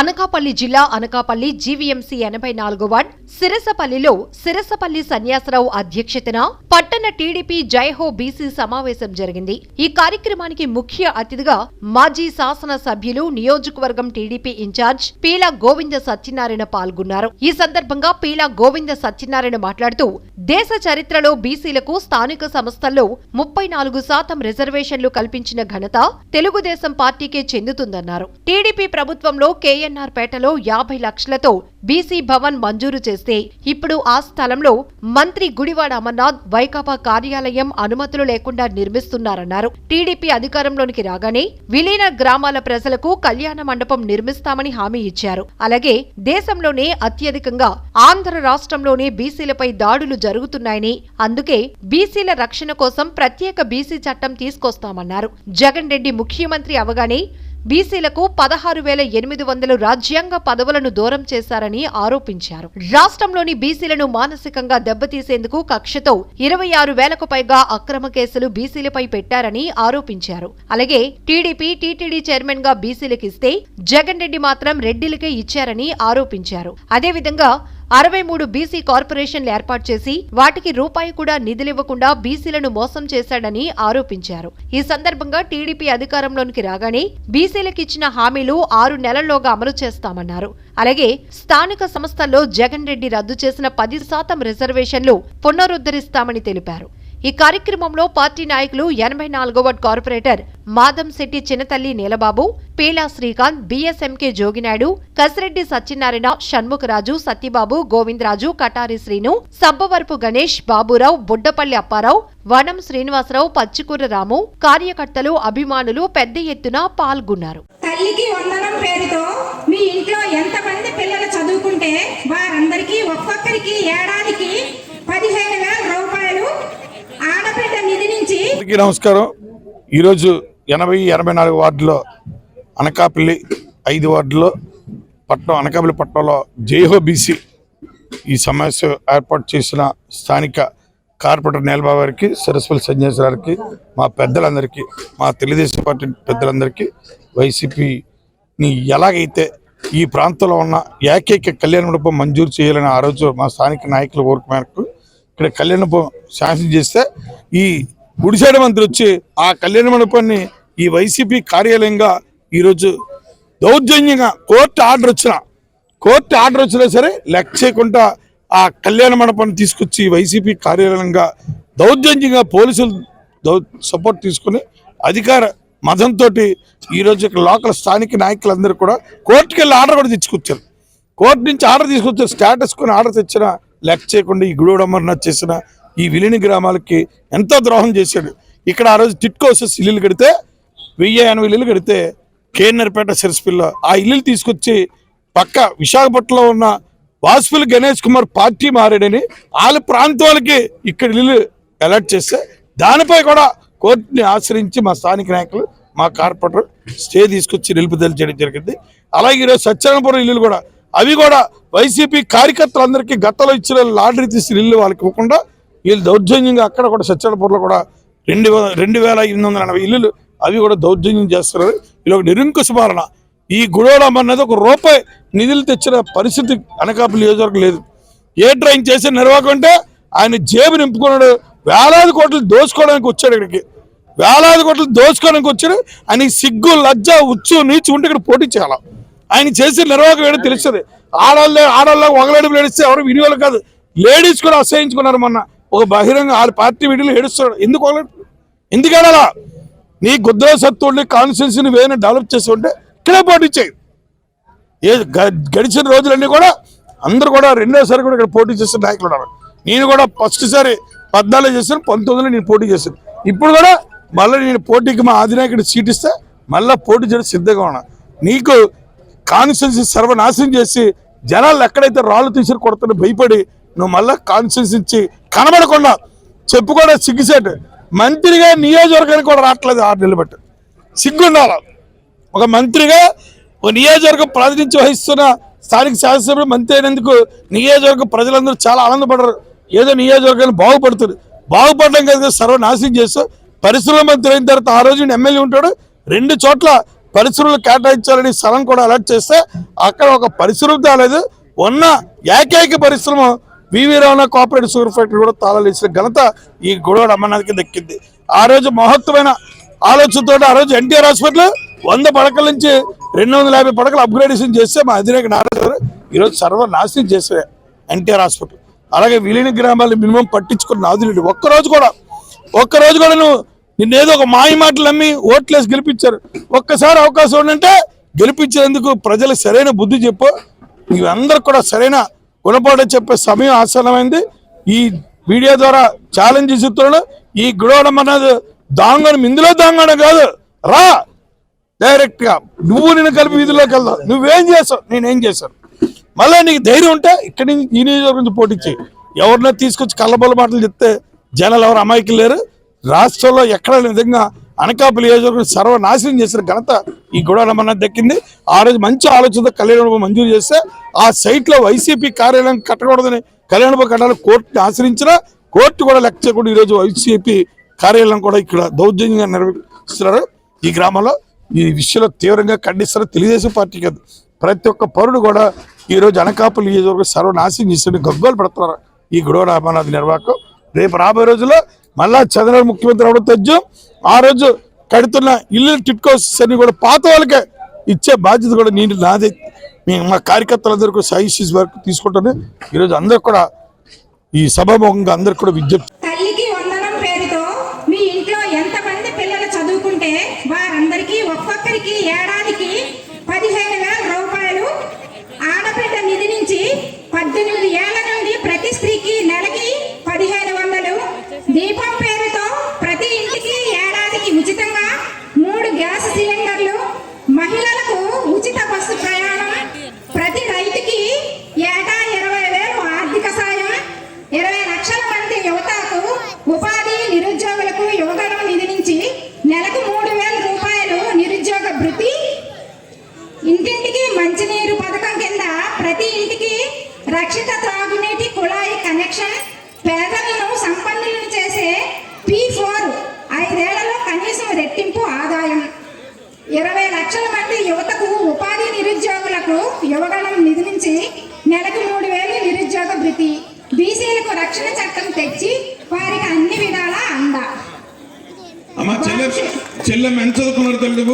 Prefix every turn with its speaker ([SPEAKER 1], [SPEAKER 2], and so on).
[SPEAKER 1] అనకాపల్లి జిల్లా అనకాపల్లి జీవీఎంసీ ఎనభై నాలుగు వార్డ్ సిరసపల్లిలో సిరసపల్లి సన్యాసరావు అధ్యక్షతన పట్టణ టీడీపీ జైహో బీసీ సమావేశం జరిగింది. ఈ కార్యక్రమానికి ముఖ్య అతిథిగా మాజీ శాసన సభ్యులు నియోజకవర్గం టీడీపీ ఇన్ఛార్జ్ పీలా గోవింద సత్యనారాయణ పాల్గొన్నారు. ఈ సందర్భంగా పీలా గోవింద సత్యనారాయణ మాట్లాడుతూ దేశ చరిత్రలో బీసీలకు స్థానిక సంస్థల్లో ముప్పై నాలుగు శాతం రిజర్వేషన్లు కల్పించిన ఘనత తెలుగుదేశం పార్టీకే చెందుతుందన్నారు. టీడీపీ ప్రభుత్వంలో కేఎన్ఆర్ పేటలో యాభై లక్షలతో బీసీ భవన్ మంజూరు చేస్తే ఇప్పుడు ఆ స్థలంలో మంత్రి గుడివాడ అమర్నాథ్ వైకాపా కార్యాలయం అనుమతులు లేకుండా నిర్మిస్తున్నారన్నారు. టీడీపీ అధికారంలోనికి రాగానే విలీన గ్రామాల ప్రజలకు కళ్యాణ మండపం నిర్మిస్తామని హామీ ఇచ్చారు. అలాగే దేశంలోనే అత్యధికంగా ఆంధ్ర రాష్ట్రంలోనే బీసీలపై దాడులు జరుగుతున్నాయని అందుకే బీసీల రక్షణ కోసం ప్రత్యేక బీసీ చట్టం తీసుకొస్తామన్నారు. జగన్ రెడ్డి ముఖ్యమంత్రి అవగానే బీసీలకు పదహారు వేల ఎనిమిది వందలు రాజ్యాంగ పదవులను దూరం చేశారని ఆరోపించారు. రాష్ట్రంలోని బీసీలను మానసికంగా దెబ్బతీసేందుకు కక్షతో ఇరవై ఆరు వేలకు పైగా అక్రమ కేసులు బీసీలపై పెట్టారని ఆరోపించారు. అలాగే టీడీపీ టీటీడీ చైర్మన్గా బీసీలకు ఇస్తే జగన్ రెడ్డి మాత్రం రెడ్డిలకే ఇచ్చారని ఆరోపించారు. అదేవిధంగా అరవై మూడు బీసీ కార్పొరేషన్లు ఏర్పాటు చేసి వాటికి రూపాయి కూడా నిధులివ్వకుండా బీసీలను మోసం చేశాడని ఆరోపించారు. ఈ సందర్భంగా టీడీపీ అధికారంలోనికి రాగానే బీసీలకు ఇచ్చిన హామీలు ఆరు నెలల్లోగా అమలు చేస్తామన్నారు. అలాగే స్థానిక సంస్థల్లో జగన్ రెడ్డి రద్దు చేసిన పది శాతం రిజర్వేషన్లు పునరుద్ధరిస్తామని తెలిపారు. ఈ కార్యక్రమంలో పార్టీ నాయకులు ఎనభై నాలుగవ ward corporator Madamsetti Chinnathalli Neelababu Peela Srikanth BSMK Joginaidu Kasireddy Satyanarayana Shanmukharaju Satyababu Govindaraju Katari Srinu Sabbavarapu Ganesh Baburao Buddapalli Apparao Vanam Srinivasarao Pachikura రాము కార్యకర్తలు అభిమానులు పెద్ద ఎత్తున పాల్గొన్నారు.
[SPEAKER 2] తల్లికి వందనం పేరుతో మీ ఇంట్లో ఎంతమంది పిల్లలు చదువుకుంటే వారందరికీ ఒక్కొక్కరికి ఏడాదికి పదిహేను వేల రూపాయలు ఆడబిడ్డ నిధి నుంచి
[SPEAKER 3] అందరికీ నమస్కారం. ఈరోజు ఎనభై ఎనభై నాలుగు వార్డులో అనకాపల్లి ఐదు వార్డులో పట్టణం అనకాపల్లి పట్టణంలో జైహో బీసీ ఈ సమావేశం ఏర్పాటు చేసిన స్థానిక కార్పొరేటర్ నేలబాబు గారికి సరస్వతి సన్యాసరానికి మా పెద్దలందరికీ మా తెలుగుదేశం పార్టీ పెద్దలందరికీ వైసీపీని ఎలాగైతే ఈ ప్రాంతంలో ఉన్న ఏకైక కళ్యాణ మండపం మంజూరు చేయాలని ఆ రోజు మా స్థానిక నాయకుల కోరిక మేరకు ఇక్కడ కళ్యాణ మండపం శాంక్షన్ చేస్తే ఈ గుడిసాడ మంత్రి వచ్చి ఆ కళ్యాణ మండపాన్ని ఈ వైసీపీ కార్యాలయంగా ఈరోజు దౌర్జన్యంగా కోర్టు ఆర్డర్ వచ్చిన కోర్టు ఆర్డర్ వచ్చినా సరే లెక్క చేయకుండా ఆ కళ్యాణ మండపాన్ని తీసుకొచ్చి వైసీపీ కార్యాలయంగా దౌర్జన్యంగా పోలీసులు దౌ సపోర్ట్ తీసుకుని అధికార మతంతో ఈరోజు లోకల్ స్థానిక నాయకులందరూ కూడా కోర్టుకి వెళ్ళి ఆర్డర్ కూడా తెచ్చుకొచ్చారు. కోర్టు నుంచి ఆర్డర్ తీసుకొచ్చారు స్టేటస్ కొని ఆర్డర్ తెచ్చిన లెక్క చేయకుండా ఈ గుడి అమర్నాథ్ చేసిన ఈ విలీన గ్రామాలకి ఎంతో ద్రోహం చేశాడు. ఇక్కడ ఆ రోజు టిట్కోసెస్ ఇల్లులు కడితే వెయ్యి ఎనభై ఇల్లులు కడితే కేఎన్ఆర్పేట సిరస్పిల్లో ఆ ఇల్లులు తీసుకొచ్చి పక్క విశాఖపట్నంలో ఉన్న వాసుపల్లి గణేష్ కుమార్ పార్టీ మారాడని వాళ్ళ ప్రాంతాలకి ఇక్కడ ఇల్లు అలర్ట్ చేస్తే దానిపై కూడా కోర్టుని ఆశ్రయించి మా స్థానిక నాయకులు మా కార్పొరేటర్ స్టే తీసుకొచ్చి నిలుపుదల చేయడం జరిగింది. అలాగే ఈరోజు సత్యనారాయణపురం ఇల్లులు కూడా అవి కూడా వైసీపీ కార్యకర్తలందరికీ గతంలో ఇచ్చిన లాటరీ తీసిన ఇల్లు వాళ్ళకి ఇవ్వకుండా వీళ్ళు దౌర్జన్యంగా అక్కడ కూడా సత్యనారాయణపురంలో కూడా రెండు రెండు వేల ఎనిమిది వందల ఎనభై ఇల్లులు అవి కూడా దౌర్జన్యం చేస్తున్నారు. వీళ్ళు ఒక నిరంకుశ పాలన ఈ గుడవడం అన్నది ఒక రూపాయి నిధులు తెచ్చిన పరిస్థితి అనకాపల్లి నియోజకవర్గం లేదు. ఏ డ్రాయింగ్ చేసే నిర్వాహకం అంటే ఆయన జేబు నింపుకున్నాడు. వేలాది కోట్లు దోచుకోవడానికి వచ్చాడు ఇక్కడికి. వేలాది కోట్లు దోచుకోవడానికి వచ్చాడు. ఆయన సిగ్గు లజ్జ ఉచ్చు నీచు ఉంటే ఇక్కడ పోటీ చేయాలి? ఆయన చేసే నిర్వాహకం ఏంటో తెలుస్తుంది. ఆడవాళ్ళే ఆడవాళ్ళ ఒకలేడు లేడిస్తే ఎవరు వినియోగం కాదు. లేడీస్ కూడా అసహించుకున్నారు మొన్న. ఒక బహిరంగ ఆరు పార్టీ వీడియోలు ఏడుస్తాడు ఎందుకు ఎందుకు ఏడాలా నీ గుద్ర సత్తుడిని కాన్స్టిట్యూన్సీని వేరే డెవలప్ చేసి ఉంటే ఇక్కడే పోటీ చేయి. ఏ గడిచిన రోజులన్నీ కూడా అందరు కూడా రెండోసారి కూడా ఇక్కడ పోటీ చేసిన నాయకులు ఉన్నారు. నేను కూడా ఫస్ట్ సారి పద్నాలుగు చేశాను పంతొమ్మిదిలో నేను పోటీ చేశాను. ఇప్పుడు కూడా మళ్ళీ నేను పోటీకి మా అధినాయకుడు సీట్ ఇస్తే మళ్ళీ పోటీ చేయడం సిద్ధంగా ఉన్నా. నీకు కాన్స్టిట్యున్సీ సర్వనాశనం చేసి జనాలు ఎక్కడైతే రాళ్ళు తీసుకుని కొడుతున్న భయపడి నువ్వు మళ్ళీ కాన్స్టిట్యున్సీ ఇచ్చి కనబడకుండా చెప్పుకోవడం సిగ్గుసేటు మంత్రిగా నియోజకవర్గానికి కూడా రావట్లేదు ఆరు నెలలు బట్టి. సిగ్గుండాలి? ఒక మంత్రిగా ఒక నియోజకవర్గం ప్రాతినిధ్యం వహిస్తున్న స్థానిక శాసనసభ్యుడు మంత్రి అయినందుకు నియోజకవర్గ ప్రజలందరూ చాలా ఆనందపడరు. ఏదో నియోజకవర్గాన్ని బాగుపడుతుంది. బాగుపడడం కదా సర్వనాశనం చేస్తూ పరిశ్రమ మంత్రి అయిన తర్వాత ఆ రోజు ఎమ్మెల్యే ఉంటాడు. రెండు చోట్ల పరిశ్రమలు కేటాయించాలని స్థలం కూడా అలర్ట్ చేస్తే అక్కడ ఒక పరిశ్రమ తేలేదు ఉన్న ఏకైక పరిశ్రమ V V Ramana cooperative sugar factory కూడా తాళాలు వేసిన ఘనత ఈ గొడవ అమ్మనాథ్కి దక్కింది. ఆ రోజు మహత్వమైన ఆలోచనతో ఆ రోజు ఎన్టీఆర్ హాస్పిటల్ వంద పడకల నుంచి రెండు వందల యాభై పడకలు అప్గ్రేడేషన్ చేస్తే మా అధినేక నారాయణ గారు ఈరోజు సర్వనాశనం చేసే ఎన్టీఆర్ హాస్పిటల్. అలాగే విలీన గ్రామాలు మినిమం పట్టించుకున్న నాదులేడు. ఒక్కరోజు కూడా ఒక్కరోజు కూడా నువ్వు నిన్నేదో ఒక మాయ మాటలు నమ్మి ఓట్లేసి గెలిపించారు. ఒక్కసారి అవకాశం ఉందంటే గెలిపించేందుకు ప్రజలకు సరైన బుద్ధి చెప్పు. ఇవందరూ కూడా సరైన గుణపాఠం చెప్పే సమయం ఆసన్నమైంది. ఈ మీడియా ద్వారా ఛాలెంజ్ ఇస్తున్నాడు ఈ గుడవడం అన్నది దాంగడం ఇందులో దాంగడం కాదు. రా! డైరెక్ట్గా నువ్వు నేను కలిపి వీధిలోకి వెళ్దావు నువ్వేం చేసావు నేనేం చేశాను? మళ్ళీ నీకు ధైర్యం ఉంటే ఇక్కడి నుంచి ఈ నియోజకవర్గం నుంచి పోటీ చేయి. ఎవరినో తీసుకొచ్చి కళ్ళబొల్ల మాటలు చెప్తే జనాలు ఎవరు అమాయకులు లేరు. రాష్ట్రంలో ఎక్కడ లేని విధంగా అనకాపల్లి నియోజకవర్గం సర్వనాశనం చేసిన ఘనత ఈ గొడవలమన్న దక్కింది. ఆ రోజు మంచి ఆలోచనతో కళ్యాణ మంజూరు చేస్తే ఆ సైట్లో వైసీపీ కార్యాలయం కట్టకూడదని కళ్యాణ కట్టాలని కోర్టుని ఆశ్రయించిన కోర్టు కూడా లెక్క చేయకుండా ఈరోజు వైసీపీ కార్యాలయం కూడా ఇక్కడ దౌర్జన్యంగా నిర్వహిస్తున్నారు. ఈ గ్రామంలో ఈ విషయంలో తీవ్రంగా ఖండిస్తారు తెలుగుదేశం పార్టీ కాదు. ప్రతి ఒక్క పౌరుడు కూడా ఈ రోజు అనకాపల్లి నియోజకవర్గం సర్వనాశనం చేసిన గగ్గోలు పెడుతున్నారు. ఈ గొడవ రామనాథ్ నిర్వాహకం రేపు రాబోయే రోజుల్లో మళ్ళా చంద్రబాబు ముఖ్యమంత్రి అవడం తథ్యం ఆ రోజు కడుతున్న ఇల్లు టిట్కోస్ అన్ని కూడా పాత వాళ్ళకే ఇచ్చే బాధ్యత కూడా నేను నాదే. మేము మా కార్యకర్తలందరూ కూడా సైషిస్ వరకు తీసుకుంటాను. ఈరోజు అందరు కూడా ఈ సభాముఖంగా అందరికి కూడా విజ్ఞప్తి
[SPEAKER 2] తల్లికి వందనం పేరుతో మీ ఇంట్లో ఎంతమంది పిల్లలు చదువుకుంటే వారందరికీ ఒక్కొక్కరికి ఏడాదికి పదిహేను వేల రూపాయలు ఆడబిడ్డ నిధి నుంచి పద్దెనిమిది ఏళ్ళ నుండి ప్రతి స్త్రీకి నెలకి పదిహేను వందలు దీపం పేరుతో ప్రతి ఇంటికి ఏడాదికి ఉచితంగా మూడు గ్యాస్ సిలిండర్లు మహిళలకు ఉచిత బస్సు ప్రయాణం ప్రతి రైతుకి ఏటా ఇరవై వేలు ఆర్థిక సాయం ఇరవై లక్షల మంది యువతకు ఉపాధి నిరుద్యోగులకు యువగణం నిధి నుంచి నెలకు మూడు వేల రూపాయలు నిరుద్యోగ భృతి ఇంటింటికి మంచినీరు పథకం కింద ప్రతి ఇంటికి రక్షిత త్రాగునీటి కుళాయి కనెక్షన్ పేదలను సంపన్నులను చేసే పి ఫోర్ ఐదేళ్ళలో కనీసం రెట్టింపు ఆదాయం. ఇరవై లక్షల మంది యువతకు ఉపాధి నిరుద్యోగులకు యువగణం నిధి నుంచి నెలకు మూడు వేలు నిరుద్యోగ భృతి. బీసీలకు రక్షణ చట్టం తెచ్చి వారికి అన్ని విధాలా అంద.
[SPEAKER 3] అమ్మ చెల్లె చెల్లెమ్మ ఎంత చదువుకున్నారు తల్లి